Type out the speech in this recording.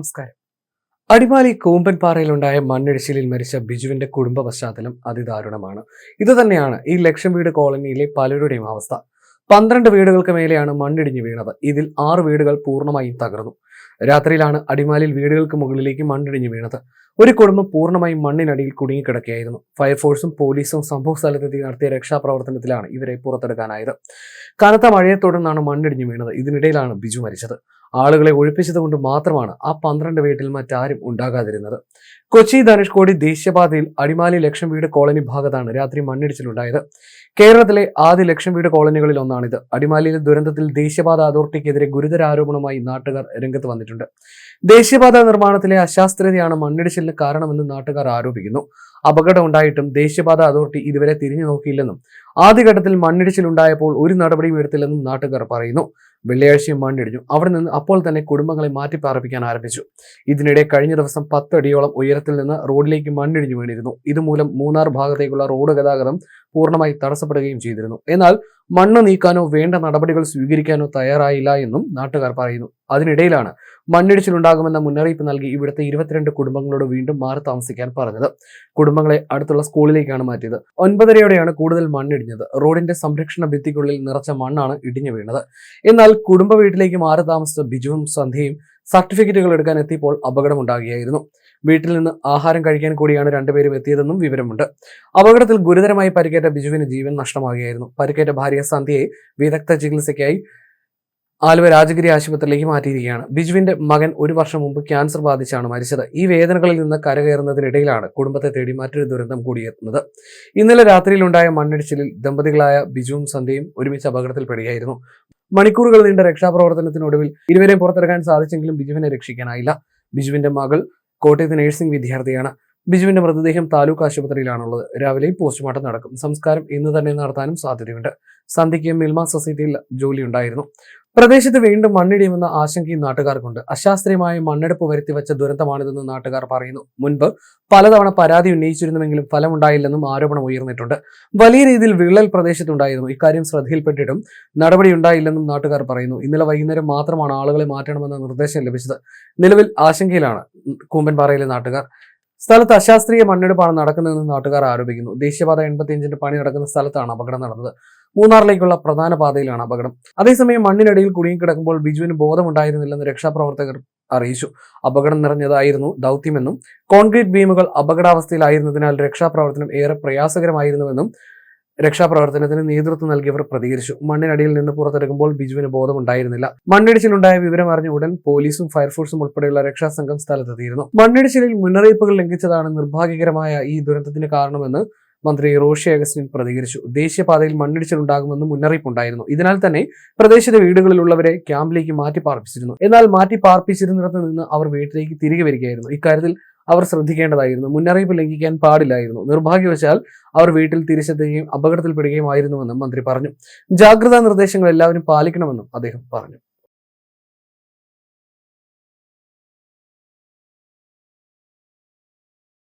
നമസ്കാരം. അടിമാലി കൂമ്പൻപാറയിലുണ്ടായ മണ്ണിടിച്ചിലിൽ മരിച്ച ബിജുവിന്റെ കുടുംബ പശ്ചാത്തലം അതിദാരുണമാണ്. ഇത് തന്നെയാണ് ഈ ലക്ഷം വീട് കോളനിയിലെ പലരുടെയും അവസ്ഥ. പന്ത്രണ്ട് വീടുകൾക്ക് മേലെയാണ് മണ്ണിടിഞ്ഞു വീണത്. ഇതിൽ ആറ് വീടുകൾ പൂർണമായും തകർന്നു. രാത്രിയിലാണ് അടിമാലിയിൽ വീടുകൾക്ക് മുകളിലേക്ക് മണ്ണിടിഞ്ഞു വീണത്. ഒരു കുടുംബം പൂർണമായും മണ്ണിനടിയിൽ കുടുങ്ങിക്കിടക്കുകയായിരുന്നു. ഫയർഫോഴ്സും പോലീസും സംഭവ സ്ഥലത്തെത്തി നടത്തിയ രക്ഷാപ്രവർത്തനത്തിലാണ് ഇവരെ പുറത്തെടുക്കാനായത്. കനത്ത മഴയെ തുടർന്നാണ് മണ്ണിടിഞ്ഞു വീണത്. ഇതിനിടയിലാണ് ബിജു മരിച്ചത്. ആളുകളെ ഒഴിപ്പിച്ചതുകൊണ്ട് മാത്രമാണ് ആ പന്ത്രണ്ട് വീട്ടിൽ മറ്റാരും ഉണ്ടാകാതിരുന്നത്. കൊച്ചി ധനുഷ്കോടി ദേശീയപാതയിൽ അടിമാലി ലക്ഷം വീട് കോളനി ഭാഗത്താണ് രാത്രി മണ്ണിടിച്ചിലുണ്ടായത്. കേരളത്തിലെ ആദ്യ ലക്ഷം വീട് കോളനികളിൽ ഒന്നാണിത്. അടിമാലിയിലെ ദുരന്തത്തിൽ ദേശീയപാത അതോറിറ്റിക്കെതിരെ ഗുരുതര ആരോപണമായി നാട്ടുകാർ രംഗത്ത് വന്നിട്ടുണ്ട്. ദേശീയപാത നിർമ്മാണത്തിലെ അശാസ്ത്രീയതയാണ് മണ്ണിടിച്ചിലിന് കാരണമെന്ന് നാട്ടുകാർ ആരോപിക്കുന്നു. അപകടം ഉണ്ടായിട്ടും ദേശീയപാത അതോറിറ്റി ഇതുവരെ തിരിഞ്ഞു നോക്കിയില്ലെന്നും ആദ്യഘട്ടത്തിൽ മണ്ണിടിച്ചിലുണ്ടായപ്പോൾ ഒരു നടപടിയും എടുത്തില്ലെന്നും നാട്ടുകാർ പറയുന്നു. വെള്ളിയാഴ്ചയും മണ്ണിടിഞ്ഞു. അവിടെ നിന്ന് അപ്പോൾ തന്നെ കുടുംബങ്ങളെ മാറ്റിപ്പാർപ്പിക്കാൻ ആരംഭിച്ചു. ഇതിനിടെ കഴിഞ്ഞ ദിവസം പത്തടിയോളം ഉയരത്തിൽ നിന്ന് റോഡിലേക്ക് മണ്ണിടിഞ്ഞു വീണിരുന്നു. ഇതുമൂലം മൂന്നാർ ഭാഗത്തേക്കുള്ള റോഡ് ഗതാഗതം പൂർണമായി തടസ്സപ്പെടുകയും ചെയ്തിരുന്നു. എന്നാൽ മണ്ണ് നീക്കാനോ വേണ്ട നടപടികൾ സ്വീകരിക്കാനോ തയ്യാറായില്ല എന്നും നാട്ടുകാർ പറയുന്നു. അതിനിടയിലാണ് മണ്ണിടിച്ചിലുണ്ടാകുമെന്ന മുന്നറിയിപ്പ് നൽകി ഇവിടുത്തെ ഇരുപത്തിരണ്ട് കുടുംബങ്ങളോട് വീണ്ടും മാറി താമസിക്കാൻ പറഞ്ഞത്. കുടുംബങ്ങളെ അടുത്തുള്ള സ്കൂളിലേക്കാണ് മാറ്റിയത്. ഒൻപതരയോടെയാണ് കൂടുതൽ മണ്ണിടിഞ്ഞത്. റോഡിന്റെ സംരക്ഷണ ഭിത്തിക്കുള്ളിൽ നിറച്ച മണ്ണാണ് ഇടിഞ്ഞു വീണത്. എന്നാൽ കുടുംബ വീട്ടിലേക്ക് മാറി താമസിച്ച ബിജുവും സന്ധ്യയും സർട്ടിഫിക്കറ്റുകൾ എടുക്കാൻ എത്തിയപ്പോൾ അപകടമുണ്ടാകുകയായിരുന്നു. വീട്ടിൽ നിന്ന് ആഹാരം കഴിക്കാൻ കൂടിയാണ് രണ്ടുപേരും എത്തിയതെന്നും വിവരമുണ്ട്. അപകടത്തിൽ ഗുരുതരമായി പരിക്കേറ്റ ബിജുവിന് ജീവൻ നഷ്ടമാകുകയായിരുന്നു പരിക്കേറ്റ ഭാര്യ സന്ധ്യയെ വിദഗ്ധ ചികിത്സയ്ക്കായി ആലുവ രാജഗിരി ആശുപത്രിയിലേക്ക് മാറ്റിയിരിക്കുകയാണ്. ബിജുവിന്റെ മകൻ ഒരു വർഷം മുമ്പ് ക്യാൻസർ ബാധിച്ചാണ് മരിച്ചത്. ഈ വേദനകളിൽ നിന്ന് കരകയറുന്നതിനിടയിലാണ് കുടുംബത്തെ തേടി മറ്റൊരു ദുരന്തം കൂടിയെത്തുന്നത്. ഇന്നലെ രാത്രിയിലുണ്ടായ മണ്ണിടിച്ചിലിൽ ദമ്പതികളായ ബിജുവും സന്ധ്യയും ഒരുമിച്ച് അപകടത്തിൽപ്പെടുകയായിരുന്നു. മണിക്കൂറുകൾ നീണ്ട രക്ഷാപ്രവർത്തനത്തിനൊടുവിൽ ഇരുവരെയും പുറത്തിറക്കാൻ സാധിച്ചെങ്കിലും ബിജുവിനെ രക്ഷിക്കാനായില്ല. ബിജുവിന്റെ മകൾ കോട്ടയത്ത് നഴ്സിംഗ് വിദ്യാർത്ഥിയാണ്. ബിജുവിന്റെ മൃതദേഹം താലൂക്ക് ആശുപത്രിയിലാണുള്ളത്. രാവിലെ പോസ്റ്റ്മോർട്ടം നടക്കും. സംസ്കാരം ഇന്ന് തന്നെ നടത്താനും സാധ്യതയുണ്ട്. സന്ധ്യയ്ക്ക് മിൽമ സൊസൈറ്റിയിൽ ജോലിയുണ്ടായിരുന്നു. പ്രദേശത്ത് വീണ്ടും മണ്ണിടിയുമെന്ന ആശങ്കയും നാട്ടുകാർക്കുണ്ട്. അശാസ്ത്രീയമായ മണ്ണെടുപ്പ് വരുത്തിവെച്ച ദുരന്തമാണിതെന്ന് നാട്ടുകാർ പറയുന്നു. മുൻപ് പലതവണ പരാതി ഉന്നയിച്ചിരുന്നുവെങ്കിലും ഫലമുണ്ടായില്ലെന്നും ആരോപണം ഉയർന്നിട്ടുണ്ട്. വലിയ രീതിയിൽ വിള്ളൽ പ്രദേശത്തുണ്ടായിരുന്നു. ഇക്കാര്യം ശ്രദ്ധയിൽപ്പെട്ടിട്ടും നടപടിയുണ്ടായില്ലെന്നും നാട്ടുകാർ പറയുന്നു. ഇന്നലെ വൈകുന്നേരം മാത്രമാണ് ആളുകളെ മാറ്റണമെന്ന നിർദ്ദേശം ലഭിച്ചത്. നിലവിൽ ആശങ്കയിലാണ് കൂമ്പൻപാറയിലെ നാട്ടുകാർ. സ്ഥലത്ത് അശാസ്ത്രീയ മണ്ണെടുപ്പാണ് നടക്കുന്നതെന്ന് നാട്ടുകാർ ആരോപിക്കുന്നു. ദേശീയപാത എൺപത്തിയഞ്ചിന്റെ പണി നടക്കുന്ന സ്ഥലത്താണ് അപകടം നടന്നത്. മൂന്നാറിലേക്കുള്ള പ്രധാന പാതയിലാണ് അപകടം. അതേസമയം മണ്ണിനടിയിൽ കുടുങ്ങിക്കിടക്കുമ്പോൾ ബിജുവിന് ബോധമുണ്ടായിരുന്നില്ലെന്ന് രക്ഷാപ്രവർത്തകർ അറിയിച്ചു. അപകടം നിറഞ്ഞതായിരുന്നു ദൗത്യമെന്നും കോൺക്രീറ്റ് ബീമുകൾ അപകടാവസ്ഥയിലായിരുന്നതിനാൽ രക്ഷാപ്രവർത്തനം ഏറെ പ്രയാസകരമായിരുന്നുവെന്നും രക്ഷാപ്രവർത്തനത്തിന് നേതൃത്വം നൽകിയവർ പ്രതികരിച്ചു. മണ്ണിനടിയിൽ നിന്ന് പുറത്തെടുക്കുമ്പോൾ ബിജുവിന് ബോധമുണ്ടായിരുന്നില്ല. മണ്ണിടിച്ചിലുണ്ടായ വിവരം അറിഞ്ഞ ഉടൻ പോലീസും ഫയർഫോഴ്സും ഉൾപ്പെടെയുള്ള രക്ഷാസംഘം സ്ഥലത്തെത്തിയിരുന്നു. മണ്ണിടിച്ചിലിൽ മുന്നറിയിപ്പുകൾ ലംഘിച്ചതാണ് നിർഭാഗ്യകരമായ ഈ ദുരന്തത്തിന് കാരണമെന്ന് മന്ത്രി റോഷി അഗസ്റ്റിൻ പ്രതികരിച്ചു. ദേശീയപാതയിൽ മണ്ണിടിച്ചിലുണ്ടാകുമെന്ന് മുന്നറിയിപ്പുണ്ടായിരുന്നു. ഇതിനാൽ തന്നെ പ്രദേശത്തെ വീടുകളിലുള്ളവരെ ക്യാമ്പിലേക്ക് മാറ്റി പാർപ്പിച്ചിരുന്നു. എന്നാൽ മാറ്റി പാർപ്പിച്ചിരുന്നിടത്ത് നിന്ന് അവർ വീട്ടിലേക്ക് തിരികെ വരികയായിരുന്നു. ഇക്കാര്യത്തിൽ അവർ ശ്രദ്ധിക്കേണ്ടതായിരുന്നു. മുന്നറിയിപ്പ് ലംഘിക്കാൻ പാടില്ലായിരുന്നു. നിർഭാഗ്യവശാൽ അവർ വീട്ടിൽ തിരിച്ചെത്തുകയും അപകടത്തിൽപ്പെടുകയുമായിരുന്നുവെന്നും മന്ത്രി പറഞ്ഞു. ജാഗ്രതാ നിർദ്ദേശങ്ങൾ എല്ലാവരും പാലിക്കണമെന്നും അദ്ദേഹം പറഞ്ഞു.